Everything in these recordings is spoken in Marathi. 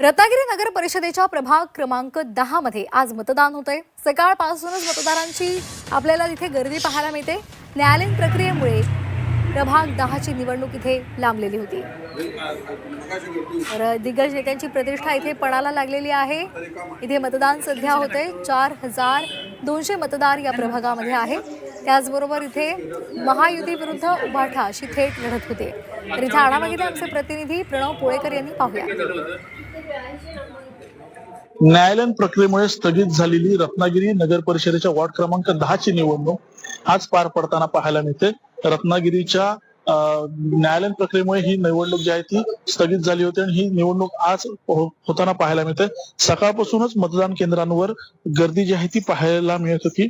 रत्नागिरी नगर परिषदेच्या प्रभाग क्रमांक दहा मध्ये आज मतदान होतंय. सकाळपासूनच मतदारांची आपल्याला तिथे गर्दी पाहायला मिळते. न्यायालयीन प्रक्रियेमुळे प्रभाग दहाची निवडणूक इथे लांबलेली होती. तर दिग्गज नेत्यांची प्रतिष्ठा इथे पणाला लागलेली आहे. इथे मतदान सध्या होते चार हजार दोनशे मतदार या प्रभागामध्ये आहे त्याचबरोबर इथे महायुती विरुद्ध उभाठा अशी थेट लढत होते. तर इथे आढावा घेते आमचे प्रतिनिधी प्रणव पोळेकर यांनी पाहूया. न्यायालयीन प्रक्रियेमुळे स्थगित झालेली रत्नागिरी नगर परिषदेच्या वॉर्ड क्रमांक दहाची निवडणूक आज पार पडताना पाहायला मिळते. रत्नागिरीच्या न्यायालयीन प्रक्रियेमुळे ही निवडणूक जी आहे ती स्थगित झाली होती आणि ही निवडणूक आज हो, होताना पाहायला मिळते. सकाळपासूनच मतदान केंद्रांवर गर्दी जी आहे ती पाहायला मिळत होती.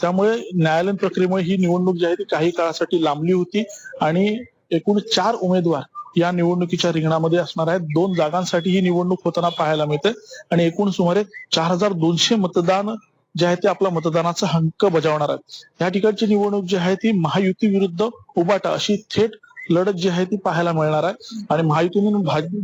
त्यामुळे न्यायालयीन प्रक्रियेमुळे ही निवडणूक जी आहे ती काही काळासाठी लांबली होती आणि एकूण चार उमेदवार या निवडणुकीच्या रिंगणामध्ये असणार आहेत. दोन जागांसाठी ही निवडणूक होताना पाहायला मिळते आणि एकूण सुमारे चार हजार दोनशे मतदान जे आहे ते आपला मतदानाचा हक्क बजावणार आहेत. या ठिकाणची निवडणूक जी आहे ती महायुती विरुद्ध उबाटा अशी थेट लढत जी आहे ती पाहायला मिळणार आहे. आणि महायुतीने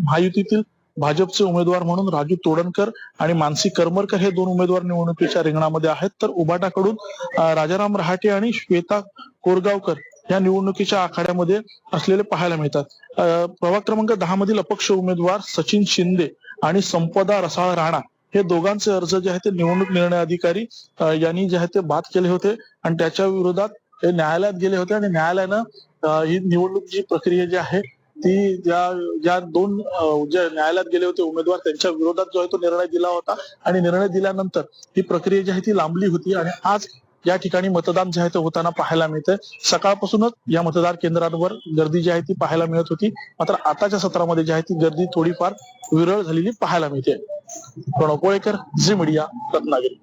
महायुतीतील भाजपचे उमेदवार म्हणून राजू तोडणकर आणि मानसी करमरकर हे दोन उमेदवार निवडणुकीच्या रिंगणामध्ये आहेत. तर उबाटाकडून राजाराम रहाटे आणि श्वेता कोरगावकर या निवडणुकीच्या आखाड्यामध्ये असलेले पाहायला मिळतात. अं, प्रभाग क्रमांक दहा मधील अपक्ष उमेदवार सचिन शिंदे आणि संपदा रसाळ राणा हे दोघांचे अर्ज जे आहे ते निवडणूक निर्णय अधिकारी यांनी जे आहे ते बाद केले होते. आणि त्याच्या विरोधात हे न्यायालयात गेले होते आणि न्यायालयानं ही निवडणूक प्रक्रिया जी आहे ती ज्या ज्या दोन जे न्यायालयात गेले होते उमेदवार त्यांच्या विरोधात जो आहे तो निर्णय दिला होता. आणि निर्णय दिल्यानंतर ही प्रक्रिया जी आहे ती लांबली होती आणि आज या ठिकाणी मतदान जे आहे ते होताना पाहायला मिळते सकाळपासूनच या मतदार केंद्रांवर गर्दी जी आहे ती पाहायला मिळत होती. मात्र आताच्या सत्रामध्ये जी आहे ती गर्दी थोडीफार विरळ झालेली पाहायला मिळते. प्रणव कोळेकर झी मीडिया रत्नागिरी.